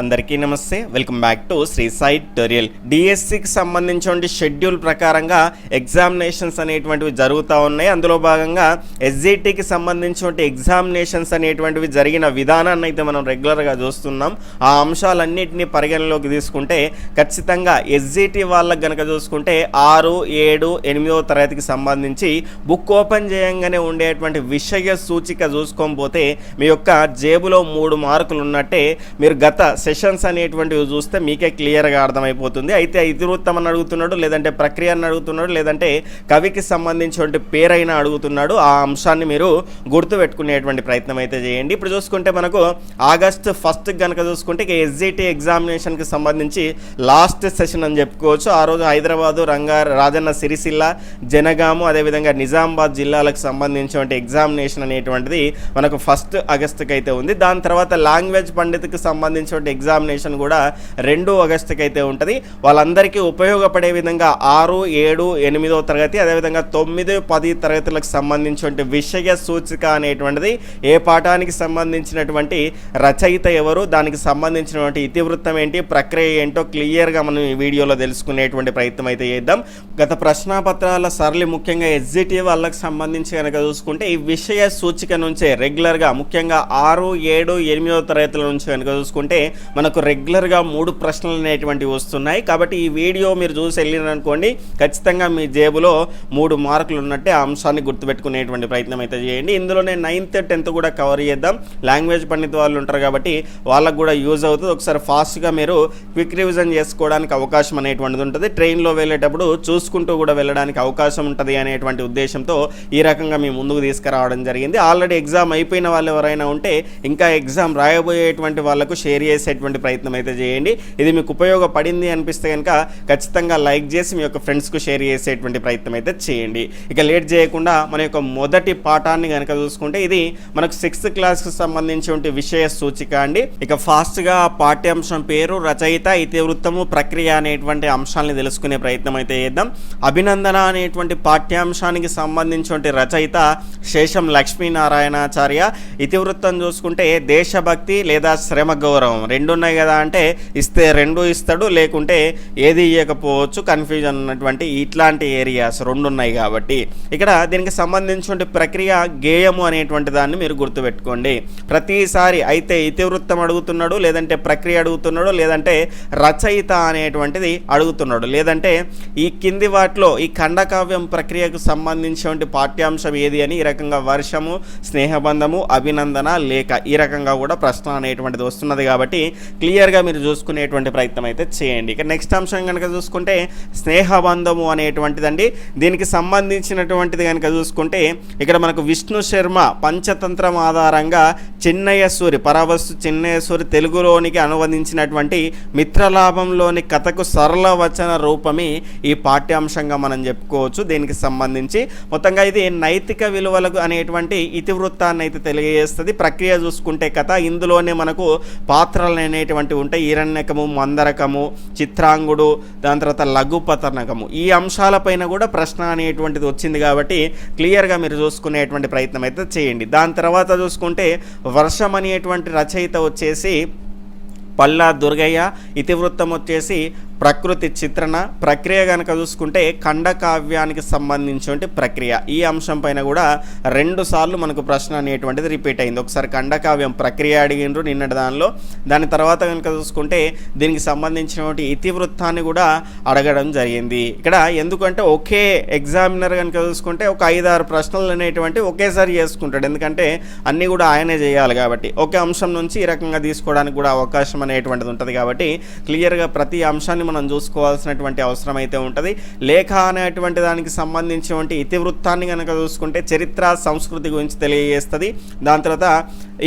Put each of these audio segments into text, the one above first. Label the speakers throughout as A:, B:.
A: అందరికీ నమస్తే. Welcome back to Sri Sai tutorial డిఎస్సికి సంబంధించిన షెడ్యూల్ ప్రకారంగా ఎగ్జామినేషన్స్ అనేటువంటివి జరుగుతూ ఉన్నాయి. అందులో భాగంగా ఎస్జిటికి సంబంధించిన ఎగ్జామినేషన్స్ అనేటువంటివి జరిగిన విధానాన్ని అయితే మనం రెగ్యులర్గా చూస్తున్నాం. ఆ అంశాలన్నింటినీ పరిగణలోకి తీసుకుంటే ఖచ్చితంగా ఎస్జిటి వాళ్ళకి గనక చూసుకుంటే ఆరు ఏడు ఎనిమిదవ తరగతికి సంబంధించి బుక్ ఓపెన్ చేయంగానే ఉండేటువంటి విషయ సూచిక చూసుకోకపోతే మీ యొక్క జేబులో మూడు మార్కులు ఉన్నట్టే మీరు గత సెషన్స్ అనేటువంటివి చూస్తే మీకే క్లియర్గా అర్థమైపోతుంది. అయితే ఇతివృత్తం అని అడుగుతున్నాడు లేదంటే ప్రక్రియ అని అడుగుతున్నాడు లేదంటే కవికి సంబంధించినటువంటి పేరైనా అడుగుతున్నాడు. ఆ అంశాన్ని మీరు గుర్తుపెట్టుకునేటువంటి ప్రయత్నం అయితే చేయండి. ఇప్పుడు చూసుకుంటే మనకు ఆగస్ట్ ఫస్ట్ కనుక చూసుకుంటే ఇక ఎస్జిటి ఎగ్జామినేషన్కి సంబంధించి లాస్ట్ సెషన్ అని చెప్పుకోవచ్చు. ఆ రోజు హైదరాబాదు రంగా రాజన్న సిరిసిల్ల జనగాము అదేవిధంగా నిజామాబాద్ జిల్లాలకు సంబంధించినటువంటి ఎగ్జామినేషన్ అనేటువంటిది మనకు ఫస్ట్ ఆగస్టుకి అయితే ఉంది. దాని తర్వాత లాంగ్వేజ్ పండిత్కి సంబంధించిన ఎగ్జామినేషన్ కూడా రెండు ఆగస్టుకి అయితే ఉంటుంది. వాళ్ళందరికీ ఉపయోగపడే విధంగా ఆరు ఏడు ఎనిమిదో తరగతి అదేవిధంగా తొమ్మిది పది తరగతులకు సంబంధించినటువంటి విషయ సూచిక అనేటువంటిది ఏ పాఠానికి సంబంధించినటువంటి రచయిత ఎవరు దానికి సంబంధించినటువంటి ఇతివృత్తం ఏంటి ప్రక్రియ ఏంటో క్లియర్గా మనం ఈ వీడియోలో తెలుసుకునేటువంటి ప్రయత్నం అయితే చేద్దాం. గత ప్రశ్నాపత్రాల సరళి ముఖ్యంగా ఎస్జిటి వాళ్ళకి సంబంధించి కనుక చూసుకుంటే ఈ విషయ సూచిక నుంచే రెగ్యులర్గా ముఖ్యంగా ఆరు ఏడు ఎనిమిదో తరగతుల నుంచి కనుక చూసుకుంటే మనకు రెగ్యులర్గా మూడు ప్రశ్నలు అనేటువంటివి వస్తున్నాయి. కాబట్టి ఈ వీడియో మీరు చూసి వెళ్ళిననుకోండి ఖచ్చితంగా మీ జేబులో మూడు మార్కులు ఉన్నట్టే ఆ అంశాన్ని గుర్తుపెట్టుకునేటువంటి ప్రయత్నం అయితే చేయండి. ఇందులోనే నైన్త్ టెన్త్ కూడా కవర్ చేద్దాం. లాంగ్వేజ్ పండిత వాళ్ళు ఉంటారు కాబట్టి వాళ్ళకు కూడా యూజ్ అవుతుంది. ఒకసారి ఫాస్ట్గా మీరు క్విక్ రివిజన్ చేసుకోవడానికి అవకాశం అనేటువంటిది ఉంటుంది. ట్రైన్లో వెళ్ళేటప్పుడు చూసుకుంటూ కూడా వెళ్ళడానికి అవకాశం ఉంటుంది అనేటువంటి ఉద్దేశంతో ఈ రకంగా మీ ముందుకు తీసుకురావడం జరిగింది. ఆల్రెడీ ఎగ్జామ్ అయిపోయిన వాళ్ళు ఎవరైనా ఉంటే ఇంకా ఎగ్జామ్ రాయబోయేటువంటి వాళ్ళకు షేర్ చేసి చేసేటువంటి ప్రయత్నం అయితే చేయండి. ఇది మీకు ఉపయోగపడింది అనిపిస్తే కనుక ఖచ్చితంగా లైక్ చేసి మీ యొక్క ఫ్రెండ్స్కు షేర్ చేసేటువంటి ప్రయత్నం అయితే చేయండి. ఇక లేట్ చేయకుండా మన యొక్క మొదటి పాఠాన్ని కనుక చూసుకుంటే ఇది మనకు సిక్స్త్ క్లాస్కి సంబంధించిన విషయ సూచిక అండి. ఇక ఫాస్ట్గా పాఠ్యాంశం పేరు రచయిత ఇతివృత్తము ప్రక్రియ అనేటువంటి అంశాలని తెలుసుకునే ప్రయత్నం అయితే చేద్దాం. అభినందన అనేటువంటి పాఠ్యాంశానికి సంబంధించిన రచయిత శేషం లక్ష్మీనారాయణాచార్య. ఇతివృత్తం చూసుకుంటే దేశభక్తి లేదా శ్రమ గౌరవం రెండు ఉన్నాయి కదా అంటే ఇస్తే రెండు ఇస్తాడు లేకుంటే ఏది ఇవ్వకపోవచ్చు కన్ఫ్యూజన్ ఉన్నటువంటి ఇట్లాంటి ఏరియాస్ రెండు ఉన్నాయి కాబట్టి. ఇక్కడ దీనికి సంబంధించిన ప్రక్రియ గేయము అనేటువంటి దాన్ని మీరు గుర్తుపెట్టుకోండి. ప్రతిసారి అయితే ఇతివృత్తం అడుగుతున్నాడు లేదంటే ప్రక్రియ అడుగుతున్నాడు లేదంటే రచయిత అనేటువంటిది అడుగుతున్నాడు. లేదంటే ఈ కింది వాటిలో ఈ ఖండకావ్యం ప్రక్రియకు సంబంధించినటువంటి పాఠ్యాంశం ఏది అని ఈ రకంగా వర్షము స్నేహబంధము అభినందన లేఖ ఈ రకంగా కూడా ప్రశ్న అనేటువంటిది వస్తున్నది కాబట్టి క్లియర్గా మీరు చూసుకునేటువంటి ప్రయత్నం అయితే చేయండి. ఇక నెక్స్ట్ అంశం కనుక చూసుకుంటే స్నేహబంధము అనేటువంటిదండి. దీనికి సంబంధించినటువంటిది కనుక చూసుకుంటే ఇక్కడ మనకు విష్ణు శర్మ పంచతంత్రం ఆధారంగా చిన్నయ్య సూరి పరావస్తు చిన్నయ్య సూరి తెలుగులోనికి అనువదించినటువంటి మిత్రలాభంలోని కథకు సరళ వచన రూపమే ఈ పాఠ్యాంశంగా మనం చెప్పుకోవచ్చు. దీనికి సంబంధించి మొత్తంగా ఇది నైతిక విలువలకు అనేటువంటి ఇతివృత్తాన్ని అయితే తెలియజేస్తుంది. ప్రక్రియ చూసుకుంటే కథ ఇందులోనే మనకు పాత్రలు అనేటువంటివి ఉంటాయి. ఈరణ్యకము మందరకము చిత్రాంగుడు దాని తర్వాత లఘుపతనకము ఈ అంశాలపైన కూడా ప్రశ్న అనేటువంటిది వచ్చింది కాబట్టి క్లియర్గా మీరు చూసుకునేటువంటి ప్రయత్నం అయితే చేయండి. దాని తర్వాత చూసుకుంటే వర్షం అనేటువంటి రచయిత వచ్చేసి పల్లా దుర్గయ్య ఇతివృత్తం వచ్చేసి ప్రకృతి చిత్రణ ప్రక్రియ కనుక చూసుకుంటే ఖండకావ్యానికి సంబంధించిన ప్రక్రియ. ఈ అంశం పైన కూడా రెండు సార్లు మనకు ప్రశ్న అనేటువంటిది రిపీట్ అయింది. ఒకసారి ఖండకావ్యం ప్రక్రియ అడిగిండ్రు నిన్నటి దానిలో. దాని తర్వాత కనుక చూసుకుంటే దీనికి సంబంధించినటువంటి ఇతివృత్తాన్ని కూడా అడగడం జరిగింది. ఇక్కడ ఎందుకంటే ఒకే ఎగ్జామినర్ కనుక చూసుకుంటే ఒక ఐదారు ప్రశ్నలు అనేటువంటి ఒకేసారి చేసుకుంటాడు. ఎందుకంటే అన్నీ కూడా ఆయనే చేయాలి కాబట్టి. ఒకే అంశం నుంచి ఈ రకంగా తీసుకోవడానికి కూడా అవకాశం అనేటువంటిది ఉంటుంది కాబట్టి క్లియర్గా ప్రతి అంశాన్ని మనం చూసుకోవాల్సినటువంటి అవసరం అయితే ఉంటుంది. లేఖ అనేటువంటి దానికి సంబంధించినటువంటి ఇతివృత్తాన్ని కనుక చూసుకుంటే చరిత్ర సంస్కృతి గురించి తెలియజేస్తుంది. దాని తర్వాత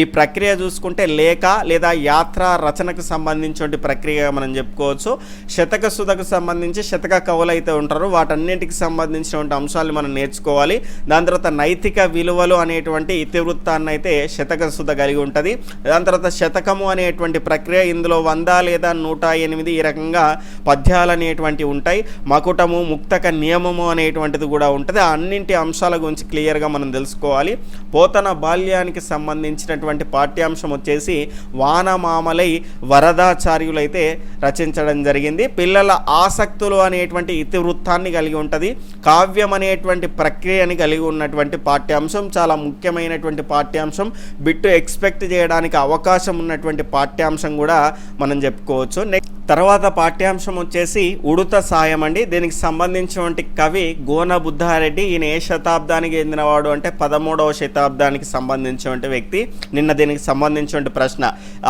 A: ఈ ప్రక్రియ చూసుకుంటే లేఖ లేదా యాత్ర రచనకు సంబంధించిన ప్రక్రియ మనం చెప్పుకోవచ్చు. శతక సుధకు సంబంధించి శతక కవులు అయితే ఉంటారు. వాటన్నింటికి సంబంధించినటువంటి అంశాలు మనం నేర్చుకోవాలి. దాని తర్వాత నైతిక విలువలు అనేటువంటి ఇతివృత్తాన్ని అయితే శతక సుధ కలిగి ఉంటుంది. దాని తర్వాత శతకము అనేటువంటి ప్రక్రియ ఇందులో వంద లేదా నూట ఎనిమిది ఈ రకంగా పద్యాలు అనేటువంటివి ఉంటాయి మకుటము ముక్తక నియమము అనేటువంటిది కూడా ఉంటుంది. అన్నింటి అంశాల గురించి క్లియర్గా మనం తెలుసుకోవాలి. పోతన బాల్యానికి సంబంధించినటువంటి పాఠ్యాంశం వచ్చేసి వానమామలై వరదాచార్యులైతే రచించడం జరిగింది. పిల్లల ఆసక్తులు అనేటువంటి ఇతివృత్తాన్ని కలిగి ఉంటుంది. కావ్యం అనేటువంటి ప్రక్రియని కలిగి ఉన్నటువంటి పాఠ్యాంశం చాలా ముఖ్యమైనటువంటి పాఠ్యాంశం. బిట్టు ఎక్స్పెక్ట్ చేయడానికి అవకాశం ఉన్నటువంటి పాఠ్యాంశం కూడా మనం చెప్పుకోవచ్చు. నెక్స్ట్ తర్వాత పాఠ్యాంశం వచ్చేసి ఉడుత సాయం అండి. దీనికి సంబంధించినటువంటి కవి గోన బుద్ధారెడ్డి ఈయన ఏ శతాబ్దానికి చెందినవాడు అంటే పదమూడవ శతాబ్దానికి సంబంధించినటువంటి వ్యక్తి. నిన్న దీనికి సంబంధించినటువంటి ప్రశ్న.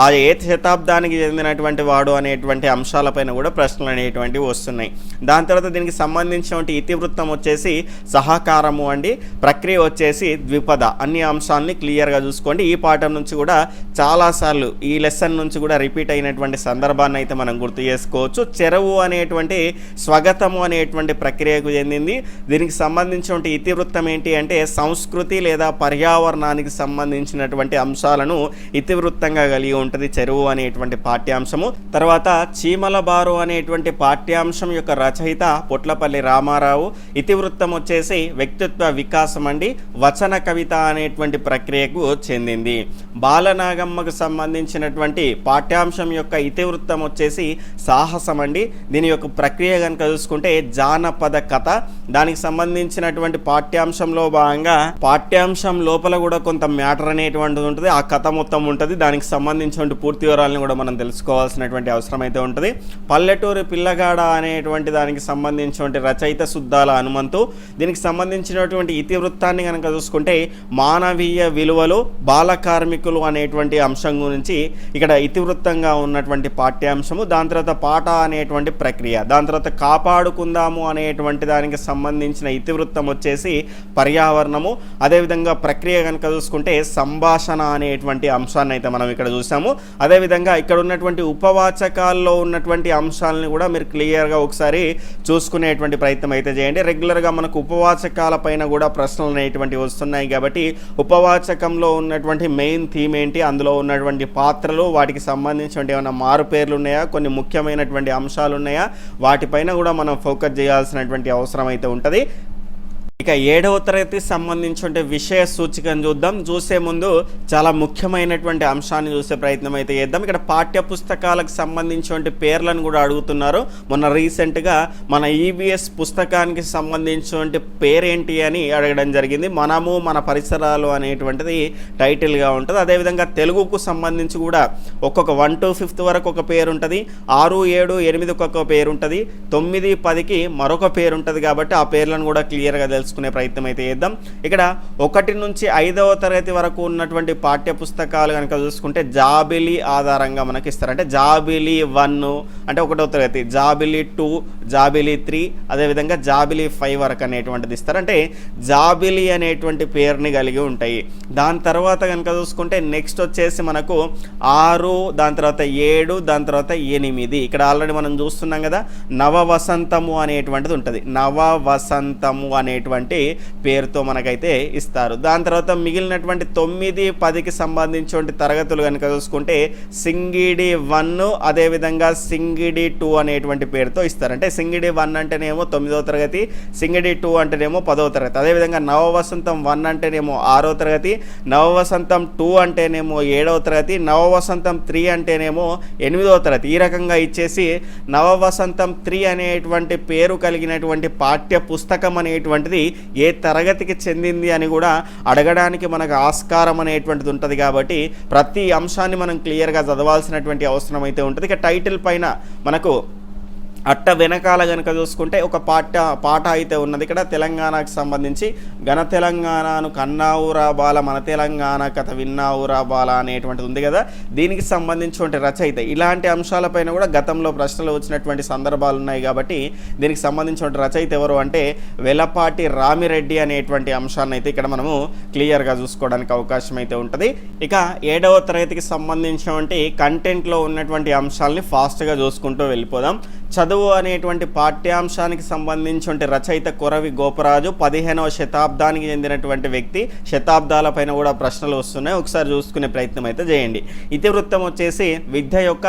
A: ఆ ఏ శతాబ్దానికి చెందినటువంటి వాడు అనేటువంటి అంశాలపైన కూడా ప్రశ్నలు అనేటువంటివి వస్తున్నాయి. దాని తర్వాత దీనికి సంబంధించినటువంటి ఇతివృత్తం వచ్చేసి సహకారము అండి. ప్రక్రియ వచ్చేసి ద్విపద. అన్ని అంశాలని క్లియర్గా చూసుకోండి. ఈ పాఠం నుంచి కూడా చాలాసార్లు ఈ లెసన్ నుంచి కూడా రిపీట్ అయినటువంటి సందర్భాన్ని అయితే మనం గుర్తు చేసుకోవచ్చు. చెరువు అనేటువంటి స్వగతము అనేటువంటి ప్రక్రియకు చెందింది. దీనికి సంబంధించినటువంటి ఇతివృత్తం ఏంటి అంటే సంస్కృతి లేదా పర్యావరణానికి సంబంధించినటువంటి అంశాలను ఇతివృత్తంగా కలిగి ఉంటుంది చెరువు అనేటువంటి పాఠ్యాంశము. తర్వాత చీమల బారు అనేటువంటి పాఠ్యాంశం యొక్క రచయిత పొట్లపల్లి రామారావు. ఇతివృత్తం వచ్చేసి వ్యక్తిత్వ వికాసం అండి. వచన కవిత అనేటువంటి ప్రక్రియకు చెందింది. బాలనాగమ్మకు సంబంధించినటువంటి పాఠ్యాంశం యొక్క ఇతివృత్తం వచ్చేసి సాహసం అండి దీని యొక్క ప్రక్రియ కనుక చూసుకుంటే జానపద కథ. దానికి సంబంధించినటువంటి పాఠ్యాంశంలో భాగంగా పాఠ్యాంశం లోపల కూడా కొంత మ్యాటర్ అనేటువంటిది ఉంటుంది. ఆ కథ మొత్తం ఉంటుంది. దానికి సంబంధించినటువంటి పూర్తి వివరాలను కూడా మనం తెలుసుకోవాల్సినటువంటి అవసరం అయితే ఉంటుంది. పల్లెటూరి పిల్లగాడ అనేటువంటి దానికి సంబంధించినటువంటి రచయిత శుద్ధాల హనుమంతు. దీనికి సంబంధించినటువంటి ఇతివృత్తాన్ని కనుక చూసుకుంటే మానవీయ విలువలు బాల కార్మికులు అనేటువంటి అంశం గురించి ఇక్కడ ఇతివృత్తంగా ఉన్నటువంటి పాఠ్యాంశము. దాని దాని తర్వాత పాట అనేటువంటి ప్రక్రియ దాని తర్వాత కాపాడుకుందాము అనేటువంటి దానికి సంబంధించిన ఇతివృత్తం వచ్చేసి పర్యావరణము. అదేవిధంగా ప్రక్రియ కనుక చూసుకుంటే సంభాషణ అనేటువంటి అంశాన్ని అయితే మనం ఇక్కడ చూసాము అదేవిధంగా ఇక్కడ ఉన్నటువంటి ఉపవాచకాల్లో ఉన్నటువంటి అంశాలని కూడా మీరు క్లియర్గా ఒకసారి చూసుకునేటువంటి ప్రయత్నం అయితే చేయండి. రెగ్యులర్గా మనకు ఉపవాచకాల పైన కూడా ప్రశ్నలు అనేటువంటివి వస్తున్నాయి కాబట్టి ఉపవాచకంలో ఉన్నటువంటి మెయిన్ థీమ్ ఏంటి? అందులో ఉన్నటువంటి పాత్రలు వాటికి సంబంధించినటువంటి ఏమైనా మారు పేర్లు ఉన్నాయా? కొన్ని ముఖ్యమైనటువంటి అంశాలు ఉన్నాయా వాటిపైన కూడా మనం ఫోకస్ చేయాల్సినటువంటి అవసరం అయితే ఉంటుంది. ఇక ఏడవ తరగతి సంబంధించిన విషయ సూచికను చూద్దాం. చూసే ముందు చాలా ముఖ్యమైనటువంటి అంశాన్ని చూసే ప్రయత్నం అయితే చేద్దాం. ఇక్కడ పాఠ్య పుస్తకాలకు సంబంధించినటువంటి పేర్లను కూడా అడుగుతున్నారు. మొన్న రీసెంట్గా మన ఈవీఎస్ పుస్తకానికి సంబంధించినటువంటి పేరేంటి అని అడగడం జరిగింది. మనము మన పరిసరాలు అనేటువంటిది టైటిల్గా ఉంటుంది. అదేవిధంగా తెలుగుకు సంబంధించి కూడా ఒక్కొక్క వన్ టు ఫిఫ్త్ వరకు ఒక పేరు ఉంటుంది. ఆరు ఏడు ఎనిమిది ఒక్కొక్క పేరు ఉంటుంది. తొమ్మిది పదికి మరొక పేరు ఉంటుంది కాబట్టి ఆ పేర్లను కూడా క్లియర్గా తెలుసుకునే ప్రయత్నం అయితే చేద్దాం. ఇక్కడ ఒకటి నుంచి ఐదవ తరగతి వరకు ఉన్నటువంటి పాఠ్య పుస్తకాలు కనుక చూసుకుంటే జాబిలీ ఆధారంగా మనకి ఇస్తారు అంటే జాబిలీ వన్ అంటే ఒకటో తరగతి జాబిలీ టూ జాబిలీ త్రీ అదేవిధంగా జాబిలీ ఫైవ్ వరకు అనేటువంటిది ఇస్తారు అంటే జాబిలీ అనేటువంటి పేరుని కలిగి ఉంటాయి. దాని తర్వాత కనుక చూసుకుంటే నెక్స్ట్ వచ్చేసి మనకు ఆరు దాని తర్వాత ఏడు దాని తర్వాత ఎనిమిది. ఇక్కడ ఆల్రెడీ మనం చూస్తున్నాం కదా నవ వసంతము అనేటువంటిది ఉంటుంది. నవ వసంతము అనేటువంటి పేరుతో మనకైతే ఇస్తారు. దాని తర్వాత మిగిలినటువంటి తొమ్మిది పదికి సంబంధించినటువంటి తరగతులు కనుక చూసుకుంటే సింగిడి వన్ అదేవిధంగా సింగిడి టూ అనేటువంటి పేరుతో ఇస్తారు. అంటే సింగిడి వన్ అంటేనేమో తొమ్మిదవ తరగతి సింగిడి టూ అంటేనేమో పదవ తరగతి. అదేవిధంగా నవ వసంతం వన్ అంటేనేమో ఆరో తరగతి నవ వసంతం టూ అంటేనేమో ఏడవ తరగతి నవ వసంతం త్రీ అంటేనేమో ఎనిమిదవ తరగతి. ఈ రకంగా ఇచ్చేసి నవ వసంతం త్రీ అనేటువంటి పేరు కలిగినటువంటి పాఠ్య పుస్తకం అనేటువంటిది ఏ తరగతికి చెందింది అని కూడా అడగడానికి మనకు ఆస్కారం అనేటువంటిది ఉంటుంది కాబట్టి ప్రతి అంశాన్ని మనం క్లియర్గా చదవాల్సినటువంటి అవసరం అయితే ఉంటుంది. ఇక టైటిల్ పైన మనకు అట్ట వెనకాల కనుక చూసుకుంటే ఒక పాట పాట అయితే ఉన్నది. ఇక్కడ తెలంగాణకు సంబంధించి ఘన తెలంగాణను కన్నావురా బాల మన తెలంగాణ కథ విన్నావురా బాల అనేటువంటిది ఉంది కదా. దీనికి సంబంధించినటువంటి రచయిత. ఇలాంటి అంశాలపైన కూడా గతంలో ప్రశ్నలు వచ్చినటువంటి సందర్భాలు ఉన్నాయి కాబట్టి దీనికి సంబంధించినటువంటి రచయిత ఎవరు అంటే వెలపాటి రామిరెడ్డి అనేటువంటి అంశాన్ని అయితే ఇక్కడ మనము క్లియర్గా చూసుకోవడానికి అవకాశం అయితే ఉంటుంది. ఇక ఏడవ తరగతికి సంబంధించినటువంటి కంటెంట్లో ఉన్నటువంటి అంశాలని ఫాస్ట్గా చూసుకుంటూ వెళ్ళిపోదాం. చదువు అనేటువంటి పాఠ్యాంశానికి సంబంధించి రచయిత కొరవి గోపరాజు పదిహేనవ శతాబ్దానికి చెందినటువంటి వ్యక్తి. శతాబ్దాల పైన కూడా ప్రశ్నలు వస్తున్నాయి. ఒకసారి చూసుకునే ప్రయత్నం అయితే చేయండి. ఇతివృత్తం వచ్చేసి విద్య యొక్క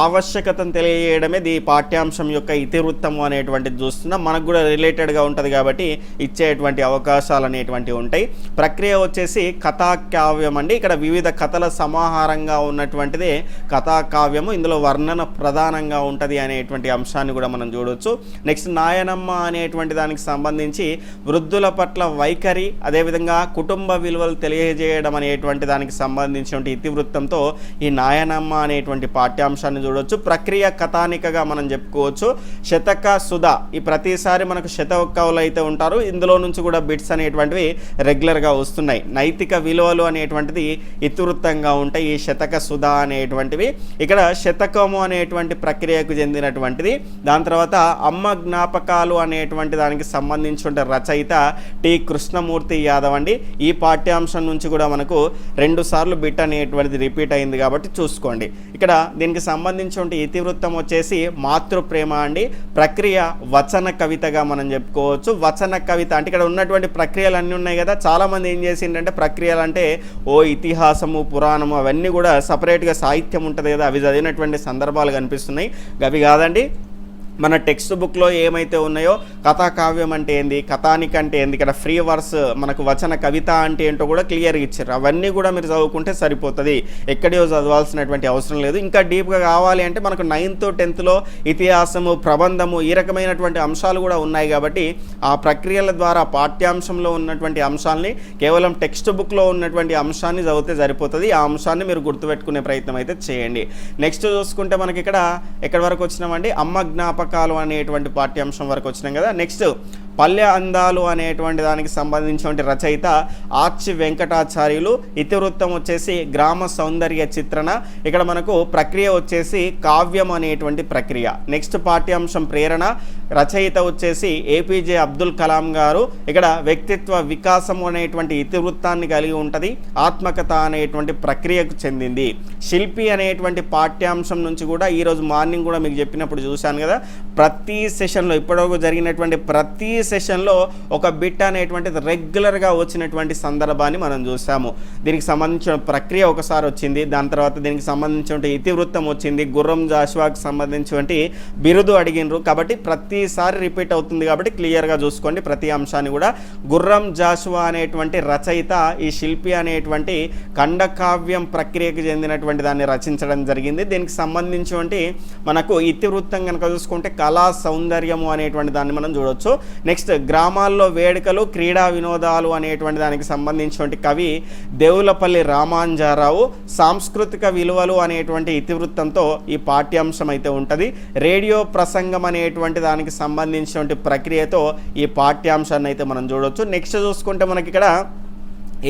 A: ఆవశ్యకతను తెలియజేయడమే ఈ పాఠ్యాంశం యొక్క ఇతివృత్తము అనేటువంటిది చూస్తున్నాం. మనకు కూడా రిలేటెడ్గా ఉంటుంది కాబట్టి ఇచ్చేటువంటి అవకాశాలు అనేటువంటివి ఉంటాయి. ప్రక్రియ వచ్చేసి కథాకావ్యం అండి. ఇక్కడ వివిధ కథల సమాహారంగా ఉన్నటువంటిది కథాకావ్యము. ఇందులో వర్ణన ప్రధానంగా ఉంటుంది అనేటువంటి అంశాన్ని కూడా మనం చూడవచ్చు నెక్స్ట్ నాయనమ్మ అనేటువంటి దానికి సంబంధించి వృద్ధుల పట్ల వైఖరి అదేవిధంగా కుటుంబ విలువలు తెలియజేయడం అనేటువంటి దానికి సంబంధించిన ఇతివృత్తంతో ఈ నాయనమ్మ అనేటువంటి పాఠ్యాంశాన్ని చూడవచ్చు ప్రక్రియ కథానికగా మనం చెప్పుకోవచ్చు. శతక సుధ ఈ ప్రతిసారి మనకు శతకవులు అయితే ఉంటారు. ఇందులో నుంచి కూడా బిట్స్ అనేటువంటివి రెగ్యులర్గా వస్తున్నాయి. నైతిక విలువలు అనేటువంటిది ఇతివృత్తంగా ఉంటాయి. ఈ శతక సుధ అనేటువంటివి. ఇక్కడ శతకము అనేటువంటి ప్రక్రియకు చెందినటువంటిది దాని తర్వాత అమ్మ జ్ఞాపకాలు అనేటువంటి దానికి సంబంధించిన రచయిత టి కృష్ణమూర్తి యాదవ్ అండి. ఈ పాఠ్యాంశం నుంచి కూడా మనకు రెండు సార్లు బిట్ అనేటువంటిది రిపీట్ అయింది కాబట్టి చూసుకోండి. ఇక్కడ దీనికి సంబంధించిన ఇతివృత్తం వచ్చేసి మాతృప్రేమ అండి. ప్రక్రియ వచన కవితగా మనం చెప్పుకోవచ్చు. వచన కవిత అంటే ఇక్కడ ఉన్నటువంటి ప్రక్రియలు అన్నీ ఉన్నాయి కదా. చాలామంది ఏం చేసిందంటే ప్రక్రియలు అంటే ఓ ఇతిహాసము పురాణము అవన్నీ కూడా సపరేట్గా సాహిత్యం ఉంటుంది కదా. అవి చదివినటువంటి సందర్భాలు కనిపిస్తున్నాయి. అవి కాదండి. మన టెక్స్ట్ బుక్లో ఏమైతే ఉన్నాయో కథాకావ్యం అంటే ఏంది కథానికంటే ఏంది ఇక్కడ ఫ్రీ వర్స్ మనకు వచన కవిత అంటే ఏంటో కూడా క్లియర్గా ఇచ్చారు. అవన్నీ కూడా మీరు చదువుకుంటే సరిపోతుంది. ఎక్కడో చదవాల్సినటువంటి అవసరం లేదు. ఇంకా డీప్గా కావాలి అంటే మనకు నైన్త్ టెన్త్లో ఇతిహాసము ప్రబంధము ఈ రకమైనటువంటి అంశాలు కూడా ఉన్నాయి కాబట్టి ఆ ప్రక్రియల ద్వారా పాఠ్యాంశంలో ఉన్నటువంటి అంశాలని కేవలం టెక్స్ట్ బుక్లో ఉన్నటువంటి అంశాన్ని చదివితే సరిపోతుంది. ఆ అంశాన్ని మీరు గుర్తుపెట్టుకునే ప్రయత్నం అయితే చేయండి. నెక్స్ట్ చూసుకుంటే మనకి ఇక్కడ ఎక్కడి వరకు వచ్చినామండి? అమ్మ జ్ఞాపక జ్ఞాపకాలు అనేటువంటి పాఠ్యాంశం వరకు వచ్చినాం కదా. నెక్స్ట్ పల్లె అందాలు అనేటువంటి దానికి సంబంధించినటువంటి రచయిత ఆర్చి వెంకటాచార్యులు ఇతివృత్తం వచ్చేసి గ్రామ సౌందర్య చిత్రణ. ఇక్కడ మనకు ప్రక్రియ వచ్చేసి కావ్యం అనేటువంటి ప్రక్రియ. నెక్స్ట్ పాఠ్యాంశం ప్రేరణ. రచయిత వచ్చేసి ఏపీజే అబ్దుల్ కలాం గారు. ఇక్కడ వ్యక్తిత్వ వికాసం అనేటువంటి ఇతివృత్తాన్ని కలిగి ఉంటుంది. ఆత్మకథ అనేటువంటి ప్రక్రియకు చెందింది. శిల్పి అనేటువంటి పాఠ్యాంశం నుంచి కూడా ఈరోజు మార్నింగ్ కూడా మీకు చెప్పినప్పుడు చూశాను కదా. ప్రతి సెషన్లో ఇప్పటివరకు జరిగినటువంటి ప్రతి సెషన్లో ఒక బిట్ అనేటువంటిది రెగ్యులర్గా వచ్చినటువంటి సందర్భాన్ని మనం చూసాము దీనికి సంబంధించిన ప్రక్రియ ఒకసారి వచ్చింది. దాని తర్వాత దీనికి సంబంధించిన ఇతివృత్తం వచ్చింది. గుర్రం జాషువాకి సంబంధించినటువంటి బిరుదు అడిగినరు. కాబట్టి ప్రతిసారి రిపీట్ అవుతుంది కాబట్టి క్లియర్గా చూసుకోండి. ప్రతి అంశాన్ని కూడా గుర్రం జాషువా అనేటువంటి రచయిత ఈ శిల్పి అనేటువంటి ఖండకావ్యం ప్రక్రియకు చెందినటువంటి దాన్ని రచించడం జరిగింది. దీనికి సంబంధించినటువంటి మనకు ఇతివృత్తం కనుక చూసుకుంటే కళా సౌందర్యము అనేటువంటి దాన్ని మనం చూడొచ్చు. నెక్స్ట్ నెక్స్ట్ గ్రామాల్లో వేడుకలు క్రీడా వినోదాలు అనేటువంటి దానికి సంబంధించినటువంటి కవి దేవులపల్లి రామాంజారావు సాంస్కృతిక విలువలు అనేటువంటి ఇతివృత్తంతో ఈ పాఠ్యాంశం అయితే ఉంటుంది. రేడియో ప్రసంగం అనేటువంటి దానికి సంబంధించినటువంటి ప్రక్రియతో ఈ పాఠ్యాంశాన్ని అయితే మనం చూడొచ్చు. నెక్స్ట్ చూసుకుంటే మనకి ఇక్కడ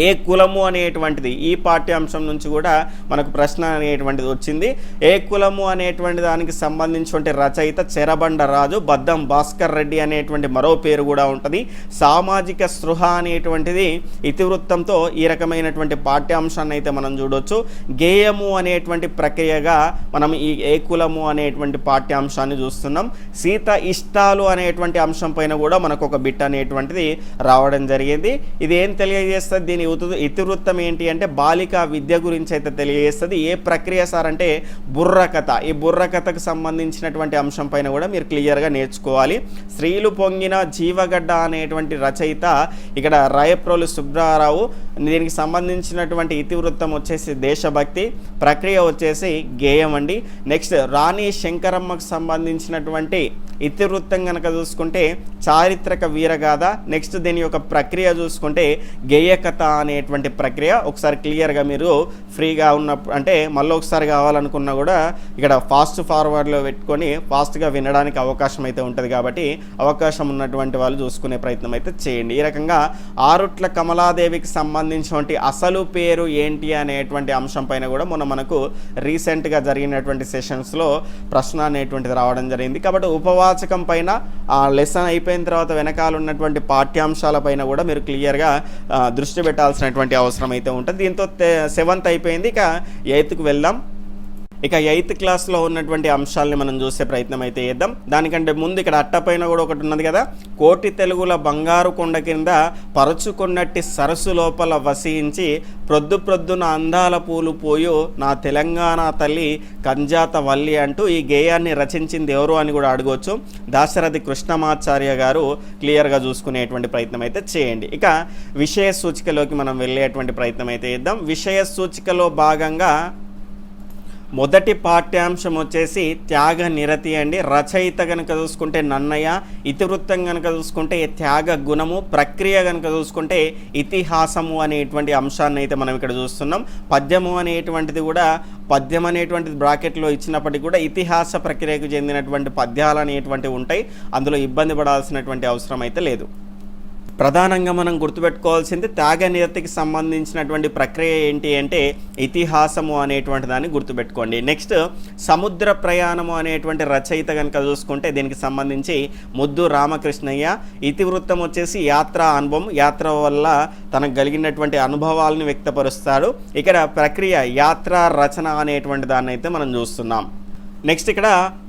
A: ఏ కులము అనేటువంటిది ఈ పాఠ్యాంశం నుంచి కూడా మనకు ప్రశ్న అనేటువంటిది వచ్చింది. ఏ కులము అనేటువంటి దానికి సంబంధించినటువంటి రచయిత చెరబండ రాజు బద్దం భాస్కర్ రెడ్డి అనేటువంటి మరో పేరు కూడా ఉంటుంది. సామాజిక స్పృహ అనేటువంటిది ఇతివృత్తంతో ఈ రకమైనటువంటి పాఠ్యాంశాన్ని అయితే మనం చూడొచ్చు. గేయము అనేటువంటి ప్రక్రియగా మనం ఈ ఏ కులము అనేటువంటి పాఠ్యాంశాన్ని చూస్తున్నాం. సీత ఇష్టాలు అనేటువంటి అంశం పైన కూడా మనకు ఒక బిట్ అనేటువంటిది రావడం జరిగింది. ఇది ఏం తెలియజేస్తుంది? దీని ఇతివృత్తం ఏంటి అంటే బాలిక విద్య గురించి అయితే తెలియజేస్తుంది. ఏ ప్రక్రియ సార్ అంటే బుర్రకథ ఈ బుర్రకథకు సంబంధించినటువంటి అంశం పైన కూడా మీరు క్లియర్గా నేర్చుకోవాలి. స్త్రీలు పొంగిన జీవగడ్డ అనేటువంటి రచయిత ఇక్కడ రాయప్రోలు సుబ్బారావు దీనికి సంబంధించినటువంటి ఇతివృత్తం వచ్చేసి దేశభక్తి. ప్రక్రియ వచ్చేసి గేయం అండి. నెక్స్ట్ రాణి శంకరమ్మకు సంబంధించినటువంటి ఇతివృత్తం కనుక చూసుకుంటే చారిత్రక వీరగాథ. నెక్స్ట్ దీని యొక్క ప్రక్రియ చూసుకుంటే గేయకథ అనేటువంటి ప్రక్రియ ఒకసారి క్లియర్గా మీరు ఫ్రీగా ఉన్నప్పుడు అంటే మళ్ళీ ఒకసారి కావాలనుకున్నా కూడా ఇక్కడ ఫాస్ట్ ఫార్వర్డ్లో పెట్టుకొని ఫాస్ట్గా వినడానికి అవకాశం అయితే ఉంటుంది కాబట్టి అవకాశం ఉన్నటువంటి వాళ్ళు చూసుకునే ప్రయత్నం అయితే చేయండి. ఈ రకంగా ఆరుట్ల కమలాదేవికి సంబంధించినటువంటి అసలు పేరు ఏంటి అనేటువంటి అంశం పైన కూడా మొన్న మనకు రీసెంట్గా జరిగినటువంటి సెషన్స్లో ప్రశ్న అనేటువంటిది రావడం జరిగింది. కాబట్టి ఉపవాచకం పైన ఆ లెసన్ అయిపోయిన తర్వాత వెనకాల ఉన్నటువంటి పాఠ్యాంశాల పైన కూడా మీరు క్లియర్గా దృష్టి దృష్టి పెట్టాల్సినటువంటి అవసరం అయితే ఉంటుంది. దీంతో సెవెంత్ అయిపోయింది. ఇక ఎయిత్కి వెళ్దాం. ఇక ఎయిత్ క్లాస్లో ఉన్నటువంటి అంశాలని మనం చూసే ప్రయత్నం అయితే చేద్దాం. దానికంటే ముందు ఇక్కడ అట్టపైన కూడా ఒకటి ఉన్నది కదా. కోటి తెలుగుల బంగారు కొండ కింద పరుచుకున్నట్టి సరస్సు లోపల వసించి ప్రొద్దు ప్రొద్దున అందాల పూలు పోయు నా తెలంగాణ తల్లి కంజాత వల్లి అంటూ ఈ గేయాన్ని రచించింది ఎవరు అని కూడా అడగవచ్చు దాశరథి కృష్ణమాచార్య గారు క్లియర్గా చూసుకునేటువంటి ప్రయత్నం అయితే చేయండి. ఇక విషయ సూచికలోకి మనం వెళ్ళేటువంటి ప్రయత్నం అయితే చేద్దాం. విషయ సూచికలో భాగంగా మొదటి పాఠ్యాంశం వచ్చేసి త్యాగ నిరతి అండి. రచయిత కనుక చూసుకుంటే నన్నయ్య ఇతివృత్తం కనుక చూసుకుంటే త్యాగ గుణము ప్రక్రియ కనుక చూసుకుంటే ఇతిహాసము అనేటువంటి అంశాన్ని అయితే మనం ఇక్కడ చూస్తున్నాం. పద్యము అనేటువంటిది కూడా పద్యం అనేటువంటిది బ్రాకెట్లో ఇచ్చినప్పటికీ కూడా ఇతిహాస ప్రక్రియకు చెందినటువంటి పద్యాలు అనేటువంటివి ఉంటాయి. అందులో ఇబ్బంది పడాల్సినటువంటి అవసరం అయితే లేదు. ప్రధానంగా మనం గుర్తుపెట్టుకోవాల్సింది త్యాగ సంబంధించినటువంటి ప్రక్రియ ఏంటి అంటే ఇతిహాసము అనేటువంటి దాన్ని గుర్తుపెట్టుకోండి. నెక్స్ట్ సముద్ర ప్రయాణము అనేటువంటి రచయిత కనుక చూసుకుంటే దీనికి సంబంధించి ముద్దు రామకృష్ణయ్య ఇతివృత్తం వచ్చేసి యాత్ర అనుభవం యాత్ర వల్ల తనకు కలిగినటువంటి అనుభవాలను వ్యక్తపరుస్తాడు. ఇక్కడ ప్రక్రియ యాత్ర రచన అనేటువంటి దాన్ని అయితే మనం చూస్తున్నాం. నెక్స్ట్ ఇక్కడ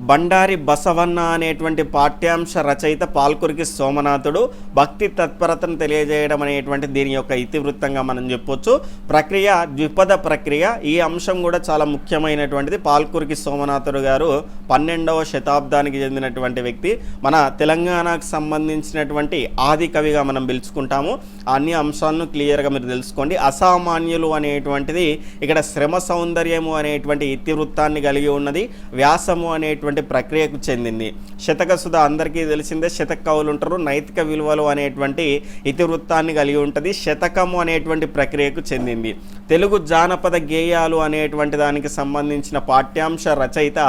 A: బండారి బసవన్న అనేటువంటి పాఠ్యాంశ రచయిత పాల్కురికి సోమనాథుడు భక్తి తత్పరతను తెలియజేయడం అనేటువంటి దీని యొక్క ఇతివృత్తంగా మనం చెప్పొచ్చు. ప్రక్రియ ద్విపద ప్రక్రియ ఈ అంశం కూడా చాలా ముఖ్యమైనటువంటిది. పాల్కురికి సోమనాథుడు గారు పన్నెండవ శతాబ్దానికి చెందినటువంటి వ్యక్తి. మన తెలంగాణకు సంబంధించినటువంటి ఆది కవిగా మనం పిలుచుకుంటాము. అన్ని అంశాలను క్లియర్గా మీరు తెలుసుకోండి. అసామాన్యులు అనేటువంటిది ఇక్కడ శ్రమ సౌందర్యము అనేటువంటి ఇతివృత్తాన్ని కలిగి ఉన్నది. వ్యాసము అనేటువంటి ప్రక్రియకు చెందింది. శతక సుధ అందరికీ తెలిసిందే శతక కవులు ఉంటారు నైతిక విలువలు అనేటువంటి ఇతివృత్తాన్ని కలిగి ఉంటుంది శతకము అనేటువంటి ప్రక్రియకు చెందింది. తెలుగు జానపద గేయాలు అనేటువంటి దానికి సంబంధించిన పాఠ్యాంశ రచయిత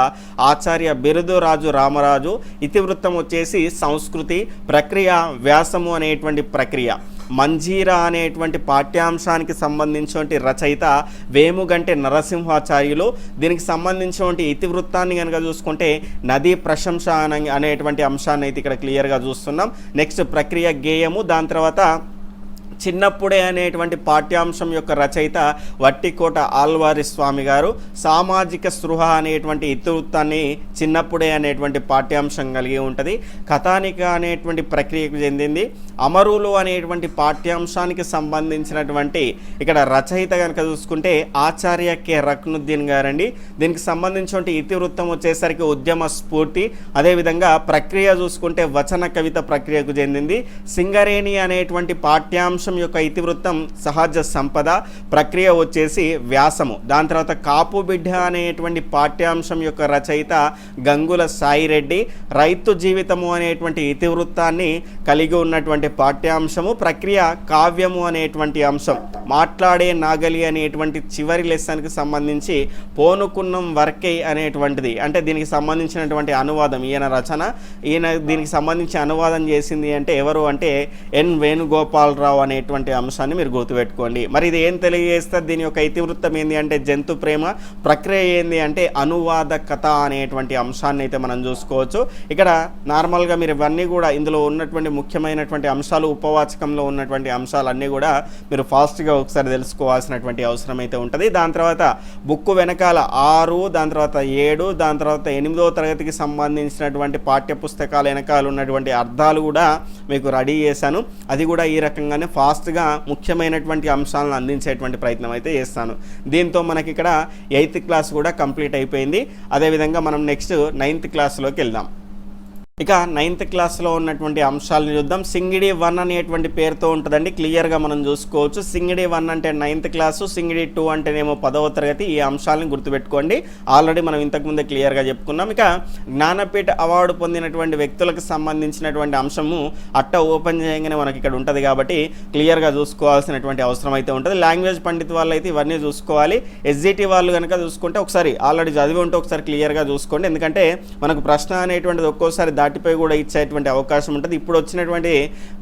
A: ఆచార్య బిరుదురాజు రామరాజు ఇతివృత్తం వచ్చేసి సంస్కృతి ప్రక్రియ వ్యాసము అనేటువంటి ప్రక్రియ. మంజీరా అనేటువంటి పాఠ్యాంశానికి సంబంధించినటువంటి రచయిత వేముగంటే నరసింహాచార్యులు. దీనికి సంబంధించినటువంటి ఇతివృత్తాన్ని కనుక చూసుకుంటే నదీ ప్రశంస అనే- అనేటువంటి అంశాన్ని అయితే ఇక్కడ క్లియర్గా చూస్తున్నాం. నెక్స్ట్ ప్రక్రియ గేయము దాని తర్వాత చిన్నప్పుడే అనేటువంటి పాఠ్యాంశం యొక్క రచయిత వట్టికోట ఆల్వారి స్వామి గారు. సామాజిక స్పృహ అనేటువంటి ఇతివృత్తాన్ని చిన్నప్పుడే అనేటువంటి పాఠ్యాంశం కలిగి ఉంటుంది. కథానిక అనేటువంటి ప్రక్రియకు చెందింది. అమరులు అనేటువంటి పాఠ్యాంశానికి సంబంధించినటువంటి ఇక్కడ రచయిత కనుక చూసుకుంటే ఆచార్య కె. రక్నుద్దీన్ గారండి. దీనికి సంబంధించినటువంటి ఇతివృత్తం వచ్చేసరికి ఉద్యమ స్ఫూర్తి. అదేవిధంగా ప్రక్రియ చూసుకుంటే వచన కవిత ప్రక్రియకు చెందింది. సింగరేణి అనేటువంటి పాఠ్యాంశం యొక్క ఇతివృత్తం సహజ సంపద ప్రక్రియ వచ్చేసి వ్యాసము. దాని తర్వాత కాపు బిడ్డ అనేటువంటి పాఠ్యాంశం యొక్క రచయిత గంగుల సాయిరెడ్డి రైతు జీవితము అనేటువంటి ఇతివృత్తాన్ని కలిగి ఉన్నటువంటి పాఠ్యాంశము ప్రక్రియ కావ్యము అనేటువంటి అంశం. మాట్లాడే నాగలి అనేటువంటి చివరి లెసన్కి సంబంధించి పోనుకున్నం వర్కే అనేటువంటిది. అంటే దీనికి సంబంధించినటువంటి అనువాదం ఈయన రచన. ఈయన దీనికి సంబంధించి అనువాదం చేసింది అంటే ఎవరు అంటే ఎన్ వేణుగోపాలరావు అనేటువంటి అంశాన్ని మీరు గుర్తుపెట్టుకోండి. మరి ఇది ఏం తెలియజేస్తుంది? దీని యొక్క ఇతివృత్తం ఏంది అంటే జంతు ప్రేమ. ప్రక్రియ ఏంది అంటే అనువాద కథ అనేటువంటి అంశాన్ని అయితే మనం చూసుకోవచ్చు. ఇక్కడ నార్మల్గా మీరు ఇవన్నీ కూడా ఇందులో ఉన్నటువంటి ముఖ్యమైనటువంటి అంశాలు ఉపవాచకంలో ఉన్నటువంటి అంశాలన్నీ కూడా మీరు ఫాస్ట్గా ఒకసారి తెలుసుకోవాల్సినటువంటి అవసరం అయితే ఉంటుంది. దాని తర్వాత బుక్ వెనకాల ఆరు దాని తర్వాత ఏడు దాని తర్వాత ఎనిమిదో తరగతికి సంబంధించినటువంటి పాఠ్య పుస్తకాల వెనకాల ఉన్నటువంటి అర్థాలు కూడా మీకు రెడీ చేశాను. అది కూడా ఈ రకంగానే ఫాస్ట్ ఫాస్ట్గా ముఖ్యమైనటువంటి అంశాలను అందించేటువంటి ప్రయత్నం అయితే చేస్తాను. దీంతో మనకి ఇక్కడ ఎయిత్ క్లాస్ కూడా కంప్లీట్ అయిపోయింది. అదేవిధంగా మనం నెక్స్ట్ నైన్త్ క్లాస్లోకి వెళ్దాం. ఇక నైన్త్ క్లాస్లో ఉన్నటువంటి అంశాలను చూద్దాం. సింగిడి వన్ అనేటువంటి పేరుతో ఉంటుందండి. క్లియర్గా మనం చూసుకోవచ్చు. సింగిడి వన్ అంటే నైన్త్ క్లాసు సింగిడి టూ అంటేనేమో పదవ తరగతి. ఈ అంశాలను గుర్తుపెట్టుకోండి. ఆల్రెడీ మనం ఇంతకుముందే క్లియర్గా చెప్పుకున్నాం. ఇక జ్ఞానపీఠ అవార్డు పొందినటువంటి వ్యక్తులకు సంబంధించినటువంటి అంశము అట్ట ఓపెన్ చేయగానే మనకి ఇక్కడ ఉంటుంది కాబట్టి క్లియర్గా చూసుకోవాల్సినటువంటి అవసరం అయితే ఉంటుంది. లాంగ్వేజ్ పండిత్ వాళ్ళు అయితే ఇవన్నీ చూసుకోవాలి. ఎస్జిటి వాళ్ళు కనుక చూసుకుంటే ఒకసారి ఆల్రెడీ చదివి ఉంటే ఒకసారి క్లియర్గా చూసుకోండి. ఎందుకంటే మనకు ప్రశ్న అనేటువంటిది ఒక్కోసారి వాటిపై కూడా ఇచ్చేటువంటి అవకాశం ఉంటుంది. ఇప్పుడు వచ్చినటువంటి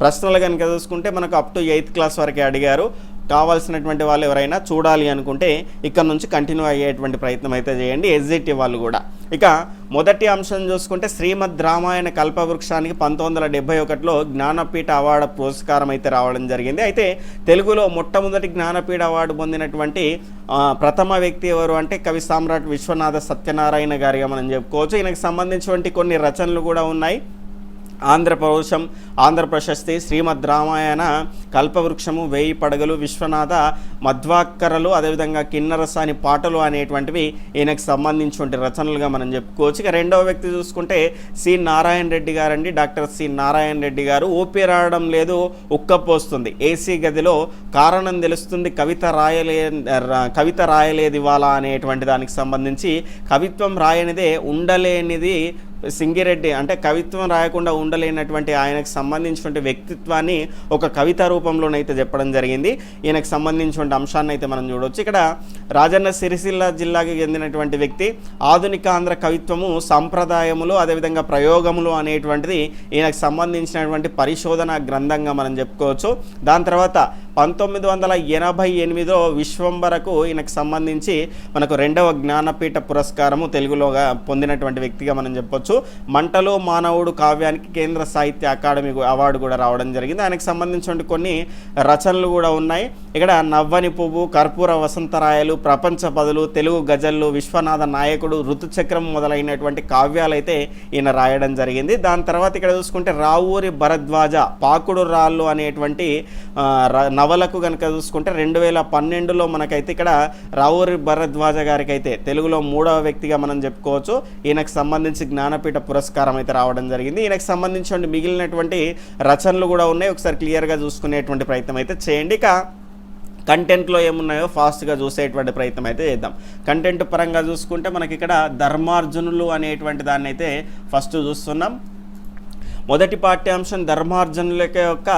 A: ప్రశ్నలు కనుక చూసుకుంటే మనకు అప్ టు ఎయిత్ క్లాస్ వరకే అడిగారు. కావాల్సినటువంటి వాళ్ళు ఎవరైనా చూడాలి అనుకుంటే ఇక్కడ నుంచి కంటిన్యూ అయ్యేటువంటి ప్రయత్నం అయితే చేయండి. ఎస్జిటి వాళ్ళు కూడా. ఇక మొదటి అంశం చూసుకుంటే శ్రీమద్ రామాయణ కల్పవృక్షానికి పంతొమ్మిది వందల డెబ్బై ఒకటిలో జ్ఞానపీఠ అవార్డు పురస్కారం అయితే రావడం జరిగింది. అయితే తెలుగులో మొట్టమొదటి జ్ఞానపీఠ అవార్డు పొందినటువంటి ప్రథమ వ్యక్తి ఎవరు అంటే కవి సామ్రాట్ విశ్వనాథ సత్యనారాయణ గారిగా మనం చెప్పుకోవచ్చు. ఈయనకు సంబంధించినటువంటి కొన్ని రచనలు కూడా ఉన్నాయి. ఆంధ్రపౌరుషం ఆంధ్రప్రశస్తి శ్రీమద్ రామాయణ కల్పవృక్షము వేయి పడగలు విశ్వనాథ మధ్వాక్కరలు అదేవిధంగా కిన్నరస అని పాటలు అనేటువంటివి ఈయనకు సంబంధించినటువంటి రచనలుగా మనం చెప్పుకోవచ్చు. ఇక రెండవ వ్యక్తి చూసుకుంటే సి నారాయణ రెడ్డి గారండి. డాక్టర్ సి నారాయణ రెడ్డి గారు. ఊపి రావడం లేదు ఉక్కపోస్తుంది. ఏసీ గదిలో కారణం తెలుస్తుంది కవిత రాయలే రా- కవిత రాయలేదు ఇవాళ అనేటువంటి దానికి సంబంధించి కవిత్వం రాయనిదే ఉండలేనిది సింగిరెడ్డి అంటే కవిత్వం రాయకుండా ఉండలేనటువంటి ఆయనకు సంబంధించినటువంటి వ్యక్తిత్వాన్ని ఒక కవిత రూపంలోనైతే చెప్పడం జరిగింది. ఈయనకు సంబంధించినటువంటి అంశాన్ని అయితే మనం చూడవచ్చు ఇక్కడ రాజన్న సిరిసిల్ల జిల్లాకి చెందినటువంటి వ్యక్తి ఆధునిక ఆంధ్ర కవిత్వము సంప్రదాయములు అదేవిధంగా ప్రయోగములు అనేటువంటిది ఈయనకు సంబంధించినటువంటి పరిశోధన గ్రంథంగా మనం చెప్పుకోవచ్చు. దాని తర్వాత పంతొమ్మిది వందల ఎనభై ఎనిమిదిలో విశ్వంబరకు ఈయనకు సంబంధించి మనకు రెండవ జ్ఞానపీఠ పురస్కారము తెలుగులోగా పొందినటువంటి వ్యక్తిగా మనం చెప్పొచ్చు. మంటలో మానవుడు కావ్యానికి కేంద్ర సాహిత్య అకాడమీ అవార్డు కూడా రావడం జరిగింది. ఆయనకు సంబంధించిన కొన్ని రచనలు కూడా ఉన్నాయి. ఇక్కడ నవ్వని పువ్వు కర్పూర వసంతరాయలు ప్రపంచ పదులు తెలుగు గజల్లు విశ్వనాథ నాయకుడు ఋతుచక్రం మొదలైనటువంటి కావ్యాలు అయితే ఈయన రాయడం జరిగింది. దాని తర్వాత ఇక్కడ చూసుకుంటే రావూరి భరద్వాజ పాకుడు రాళ్ళు అనేటువంటి ఆ, నవలకు కనుక చూసుకుంటే రెండు వేల పన్నెండులో మనకైతే ఇక్కడ రావూరి భరద్వాజ గారికి అయితే తెలుగులో మూడవ వ్యక్తిగా మనం చెప్పుకోవచ్చు. ఈయనకు సంబంధించి జ్ఞానపీఠ పురస్కారం అయితే రావడం జరిగింది. ఈయనకు సంబంధించిన మిగిలినటువంటి రచనలు కూడా ఉన్నాయి. ఒకసారి క్లియర్గా చూసుకునేటువంటి ప్రయత్నం అయితే చేయండి. ఇక కంటెంట్లో ఏమున్నాయో ఫాస్ట్గా చూసేటువంటి ప్రయత్నం అయితే చేద్దాం. కంటెంట్ పరంగా చూసుకుంటే మనకి ఇక్కడ ధర్మార్జునులు అనేటువంటి దాన్ని అయితే ఫస్ట్ చూస్తున్నాం. మొదటి పాఠ్యాంశం ధర్మార్జనులక యొక్క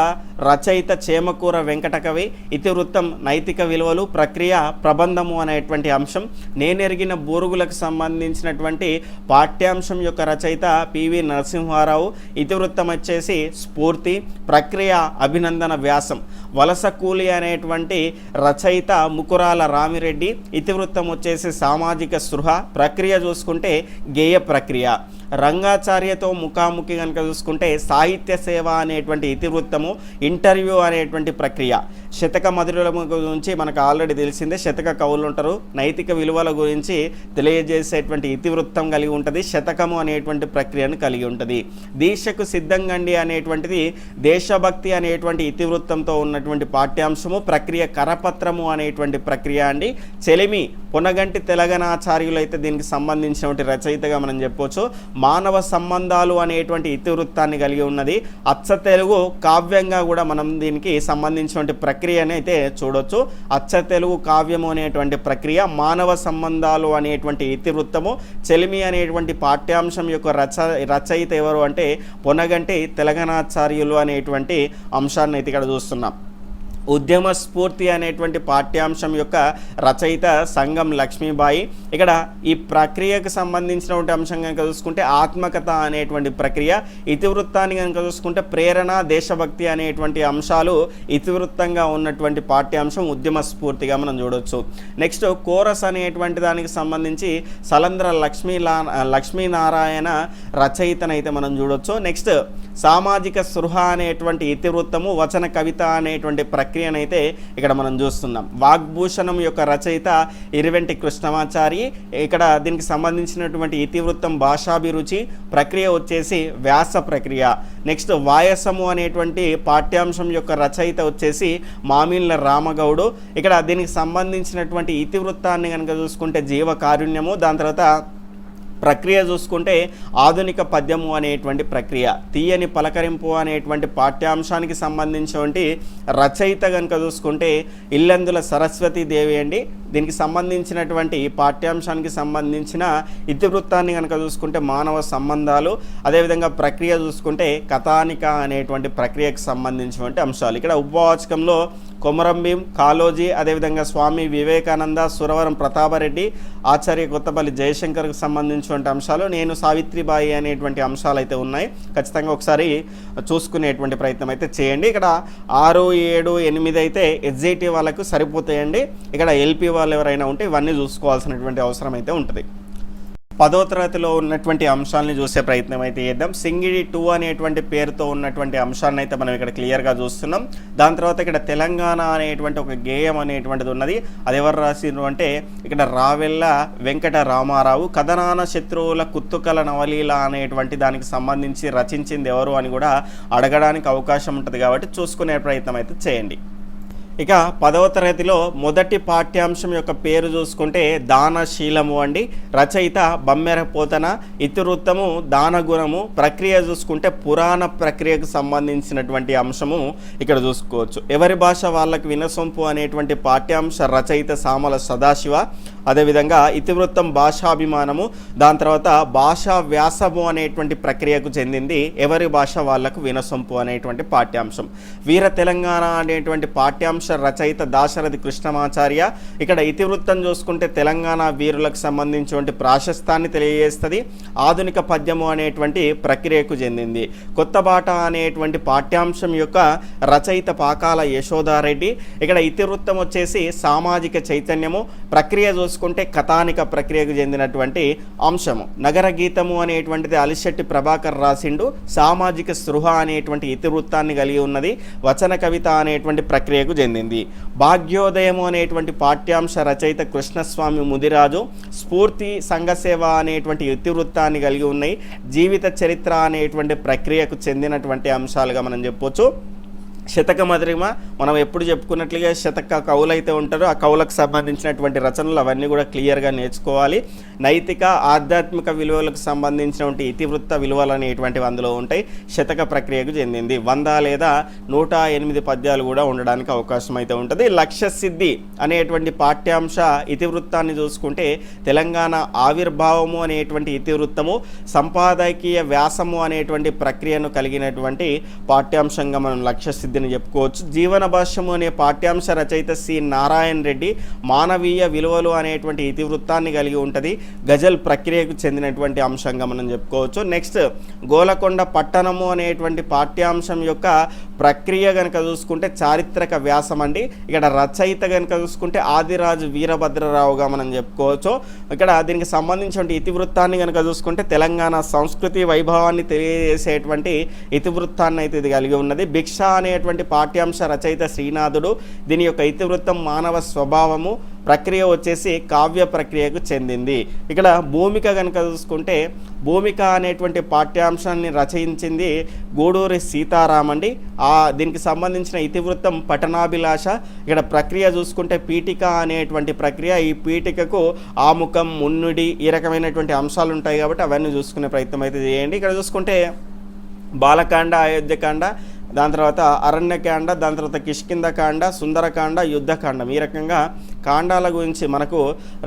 A: రచయిత చేమకూర వెంకటకవి ఇతివృత్తం నైతిక విలువలు ప్రక్రియ ప్రబంధము అనేటువంటి అంశం. నేనెరిగిన బూరుగులకు సంబంధించినటువంటి పాఠ్యాంశం యొక్క రచయిత పివి నరసింహారావు ఇతివృత్తం వచ్చేసి స్ఫూర్తి ప్రక్రియ అభినందన వ్యాసం. వలస కూలి అనేటువంటి రచయిత ముకురాల రామిరెడ్డి ఇతివృత్తం వచ్చేసి సామాజిక స్పృహ ప్రక్రియ చూసుకుంటే గేయ ప్రక్రియ. రంగాచార్యతో ముఖాముఖి కనుక చూసుకుంటే సాహిత్య సేవ అనేటువంటి ఇతివృత్తము ఇంటర్వ్యూ అనేటువంటి ప్రక్రియ. శతక మధురుల గురించి మనకు ఆల్రెడీ తెలిసిందే. శతక కవులు ఉంటారు. నైతిక విలువల గురించి తెలియజేసేటువంటి ఇతివృత్తం కలిగి ఉంటుంది. శతకము అనేటువంటి ప్రక్రియను కలిగి ఉంటుంది. దీక్షకు సిద్ధంగండి అనేటువంటిది దేశభక్తి అనేటువంటి ఇతివృత్తంతో ఉన్నటువంటి పాఠ్యాంశము. ప్రక్రియ కరపత్రము అనేటువంటి ప్రక్రియ అండి. చెలిమి పొనగంటి తెలగనాచార్యులు అయితే దీనికి సంబంధించినటువంటి రచయితగా మనం చెప్పొచ్చు. మానవ సంబంధాలు అనేటువంటి ఇతివృత్తాన్ని కలిగి ఉన్నది. అచ్చ తెలుగు కావ్యంగా కూడా మనం దీనికి సంబంధించినటువంటి ప్రక్రియని అయితే చూడొచ్చు. అచ్చ తెలుగు కావ్యము అనేటువంటి ప్రక్రియ మానవ సంబంధాలు అనేటువంటి ఇతివృత్తము చెలిమి అనేటువంటి పాఠ్యాంశం యొక్క రచ రచయిత ఎవరు అంటే పొనగంటి తెలంగాణాచార్యులు అనేటువంటి అంశాన్ని అయితే ఇక్కడ చూస్తున్నాం. ఉద్యమ స్ఫూర్తి అనేటువంటి పాఠ్యాంశం యొక్క రచయిత సంగం లక్ష్మీబాయి. ఇక్కడ ఈ ప్రక్రియకు సంబంధించినటువంటి అంశం కనుక చూసుకుంటే ఆత్మకథ అనేటువంటి ప్రక్రియ ఇతివృత్తాన్ని కనుక చూసుకుంటే ప్రేరణ దేశభక్తి అనేటువంటి అంశాలు ఇతివృత్తంగా ఉన్నటువంటి పాఠ్యాంశం ఉద్యమ స్ఫూర్తిగా మనం చూడొచ్చు. నెక్స్ట్ కోరస్ అనేటువంటి దానికి సంబంధించి సలంద్ర లక్ష్మీ లక్ష్మీనారాయణ రచయితనైతే మనం చూడొచ్చు. నెక్స్ట్ సామాజిక సృహ అనేటువంటి ఇతివృత్తము వచన కవిత అనేటువంటి ప్రక్రియ అయితే ఇక్కడ మనం చూస్తున్నాం. వాగ్భూషణం యొక్క రచయిత ఇరువెంటి కృష్ణమాచారి. ఇక్కడ దీనికి సంబంధించినటువంటి ఇతివృత్తం భాషాభిరుచి ప్రక్రియ వచ్చేసి వ్యాస ప్రక్రియ. నెక్స్ట్ వాయసము అనేటువంటి పాఠ్యాంశం యొక్క రచయిత వచ్చేసి మామిళ్ళ రామగౌడు. ఇక్కడ దీనికి సంబంధించినటువంటి ఇతివృత్తాన్ని కనుక చూసుకుంటే జీవ కారుణ్యము దాని తర్వాత ప్రక్రియ చూసుకుంటే ఆధునిక పద్యము అనేటువంటి ప్రక్రియ తీయని పలకరింపు అనేటువంటి పాఠ్యాంశానికి సంబంధించినటువంటి రచయిత కనుక చూసుకుంటే ఇల్లందుల సరస్వతి దేవి అండి. దీనికి సంబంధించినటువంటి పాఠ్యాంశానికి సంబంధించిన ఇతివృత్తాన్ని కనుక చూసుకుంటే మానవ సంబంధాలు అదేవిధంగా ప్రక్రియ చూసుకుంటే కథానిక అనేటువంటి ప్రక్రియకు సంబంధించినటువంటి అంశాలు. ఇక్కడ ఉపవాచకంలో కొమరంభీం కాలోజీ అదేవిధంగా స్వామి వివేకానంద సురవరం ప్రతాపరెడ్డి ఆచార్య కొత్తపల్లి జయశంకర్కు సంబంధించినటువంటి అంశాలు నేను సావిత్రిబాయి అనేటువంటి అంశాలు అయితే ఉన్నాయి. ఖచ్చితంగా ఒకసారి చూసుకునేటువంటి ప్రయత్నం అయితే చేయండి. ఇక్కడ ఆరు ఏడు ఎనిమిది అయితే ఎస్జేటీ వాళ్ళకు సరిపోతాయండి. ఇక్కడ ఎల్పి వాళ్ళు ఎవరైనా ఉంటే ఇవన్నీ చూసుకోవాల్సినటువంటి అవసరం అయితే ఉంటుంది. పదో తరగతిలో ఉన్నటువంటి అంశాలని చూసే ప్రయత్నం అయితే చేద్దాం. సింగిడి టూ అనేటువంటి పేరుతో ఉన్నటువంటి అంశాన్ని అయితే మనం ఇక్కడ క్లియర్గా చూస్తున్నాం. దాని తర్వాత ఇక్కడ తెలంగాణ అనేటువంటి ఒక గేయం అనేటువంటిది ఉన్నది. అది ఎవరు రాసిండ్రు అంటే ఇక్కడ రావెల్ల వెంకట రామారావు. కథనాన శత్రువుల కుత్తుకల నవలీల అనేటువంటి దానికి సంబంధించి రచించింది ఎవరు అని కూడా అడగడానికి అవకాశం ఉంటుంది కాబట్టి చూసుకునే ప్రయత్నం అయితే చేయండి. ఇక పదవ తరగతిలో మొదటి పాఠ్యాంశం యొక్క పేరు చూసుకుంటే దానశీలము అండి. రచయిత బమ్మెర పోతన ఇతివృత్తము దానగుణము ప్రక్రియ చూసుకుంటే పురాణ ప్రక్రియకు సంబంధించినటువంటి అంశము ఇక్కడ చూసుకోవచ్చు. ఎవరి భాష వాళ్ళకి వినసొంపు అనేటువంటి పాఠ్యాంశ రచయిత సామల సదాశివ. అదేవిధంగా ఇతివృత్తం భాషాభిమానము దాని తర్వాత భాషా వ్యాసము అనేటువంటి ప్రక్రియకు చెందింది ఎవరి భాష వాళ్ళకు వినసొంపు అనేటువంటి పాఠ్యాంశం. వీర తెలంగాణ అనేటువంటి పాఠ్యాంశ రచయిత దాశరథి కృష్ణమాచార్య. ఇక్కడ ఇతివృత్తం చూసుకుంటే తెలంగాణ వీరులకు సంబంధించినటువంటి ప్రాశస్తాన్ని తెలియజేస్తుంది. ఆధునిక పద్యము అనేటువంటి ప్రక్రియకు చెందింది. కొత్త బాట అనేటువంటి పాఠ్యాంశం యొక్క రచయిత పాకాల యశోదారెడ్డి. ఇక్కడ ఇతివృత్తం వచ్చేసి సామాజిక చైతన్యము ప్రక్రియ చూసుకుంటే కథానిక ప్రక్రియకు చెందినటువంటి అంశము. నగర గీతము అనేటువంటిది అలిశెట్టి ప్రభాకర్ రాసిండు. సామాజిక స్పృహ అనేటువంటి ఇతివృత్తాన్ని కలిగి ఉన్నది. వచన కవిత అనేటువంటి ప్రక్రియకు చెందింది. భాగ్యోదయము అనేటువంటి పాఠ్యాంశ రచయిత కృష్ణస్వామి ముదిరాజు స్ఫూర్తి సంఘసేవ అనేటువంటి ఇతివృత్తాన్ని కలిగి ఉన్నాయి. జీవిత చరిత్ర అనేటువంటి ప్రక్రియకు చెందినటువంటి అంశాలుగా మనం చెప్పొచ్చు. శతక మధురిమ మనం ఎప్పుడు చెప్పుకున్నట్లుగా శతక కవులు అయితే ఉంటారో ఆ కవులకు సంబంధించినటువంటి రచనలు అవన్నీ కూడా క్లియర్గా నేర్చుకోవాలి. నైతిక ఆధ్యాత్మిక విలువలకు సంబంధించినటువంటి ఇతివృత్త విలువలు అనేటువంటివి అందులో ఉంటాయి. శతక ప్రక్రియకు చెందింది. వంద లేదా నూట ఎనిమిది పద్యాలు కూడా ఉండడానికి అవకాశం అయితే ఉంటుంది. లక్ష్య సిద్ధి అనేటువంటి పాఠ్యాంశ ఇతివృత్తాన్ని చూసుకుంటే తెలంగాణ ఆవిర్భావము అనేటువంటి ఇతివృత్తము సంపాదకీయ వ్యాసము అనేటువంటి ప్రక్రియను కలిగినటువంటి పాఠ్యాంశంగా మనం లక్ష్య సిద్ధి సిద్ధిని చెప్పుకోవచ్చు. జీవన భాష్యము అనే పాఠ్యాంశ రచయిత సి. నారాయణ రెడ్డి మానవీయ విలువలు అనేటువంటి ఇతివృత్తాన్ని కలిగి ఉంటుంది. గజల్ ప్రక్రియకు చెందినటువంటి అంశంగా మనం చెప్పుకోవచ్చు. నెక్స్ట్ గోలకొండ పట్టణము అనేటువంటి పాఠ్యాంశం యొక్క ప్రక్రియ కనుక చూసుకుంటే చారిత్రక వ్యాసం అండి. ఇక్కడ రచయిత కనుక చూసుకుంటే ఆదిరాజు వీరభద్రరావుగా మనం చెప్పుకోవచ్చు. ఇక్కడ దీనికి సంబంధించిన ఇతివృత్తాన్ని కనుక చూసుకుంటే తెలంగాణ సంస్కృతి వైభవాన్ని తెలియజేసేటువంటి ఇతివృత్తాన్ని అయితే ఇది కలిగి ఉన్నది. భిక్ష అనేటువంటి పాఠ్యాంశ రచయిత శ్రీనాథుడు దీని యొక్క ఇతివృత్తం మానవ స్వభావము ప్రక్రియ వచ్చేసి కావ్య ప్రక్రియకు చెందింది. ఇక్కడ భూమిక కనుక చూసుకుంటే భూమిక అనేటువంటి పాఠ్యాంశాన్ని రచయించింది గూడూరి సీతారామండి. ఆ దీనికి సంబంధించిన ఇతివృత్తం పఠనాభిలాష. ఇక్కడ ప్రక్రియ చూసుకుంటే పీఠిక అనేటువంటి ప్రక్రియ ఈ పీఠికకు ఆముఖం మున్నుడి ఈ రకమైనటువంటి అంశాలు ఉంటాయి కాబట్టి అవన్నీ చూసుకునే ప్రయత్నం అయితే చేయండి. ఇక్కడ చూసుకుంటే బాలకాండ అయోధ్యకాండ దాని తర్వాత అరణ్యకాండ దాని తర్వాత కిష్కిందకాండ సుందరకాండ యుద్ధకాండం. ఈ రకంగా కాండాల గురించి మనకు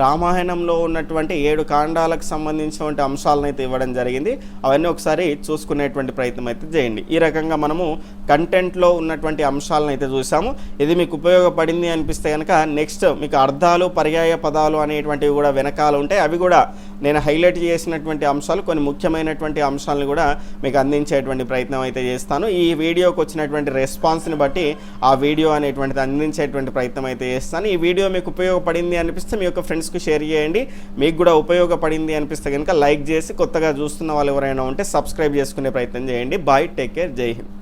A: రామాయణంలో ఉన్నటువంటి ఏడు కాండాలకు సంబంధించినటువంటి అంశాలను అయితే ఇవ్వడం జరిగింది. అవన్నీ ఒకసారి చూసుకునేటువంటి ప్రయత్నం అయితే చేయండి. ఈ రకంగా మనము కంటెంట్లో ఉన్నటువంటి అంశాలను అయితే చూసాము. ఇది మీకు ఉపయోగపడింది అనిపిస్తే కనుక నెక్స్ట్ మీకు అర్థాలు పర్యాయ పదాలు అనేటువంటివి కూడా వెనకాల ఉంటాయి. అవి కూడా నేను హైలైట్ చేసినటువంటి అంశాలు కొన్ని ముఖ్యమైనటువంటి అంశాలను కూడా మీకు అందించేటువంటి ప్రయత్నం అయితే చేస్తాను. ఈ వీడియోకి వచ్చినటువంటి రెస్పాన్స్ని బట్టి ఆ వీడియో అనేటువంటిది అందించేటువంటి ప్రయత్నం అయితే చేస్తాను. ఈ వీడియో మీకు ఉపయోగపడింది అనిపిస్తే మీ యొక్క ఫ్రెండ్స్కి షేర్ చేయండి. మీకు కూడా ఉపయోగపడింది అనిపిస్తే కనుక లైక్ చేసి కొత్తగా చూస్తున్న వాళ్ళు ఎవరైనా ఉంటే సబ్స్క్రైబ్ చేసుకునే ప్రయత్నం చేయండి. బాయ్ టేక్ కేర్ జై హింద్.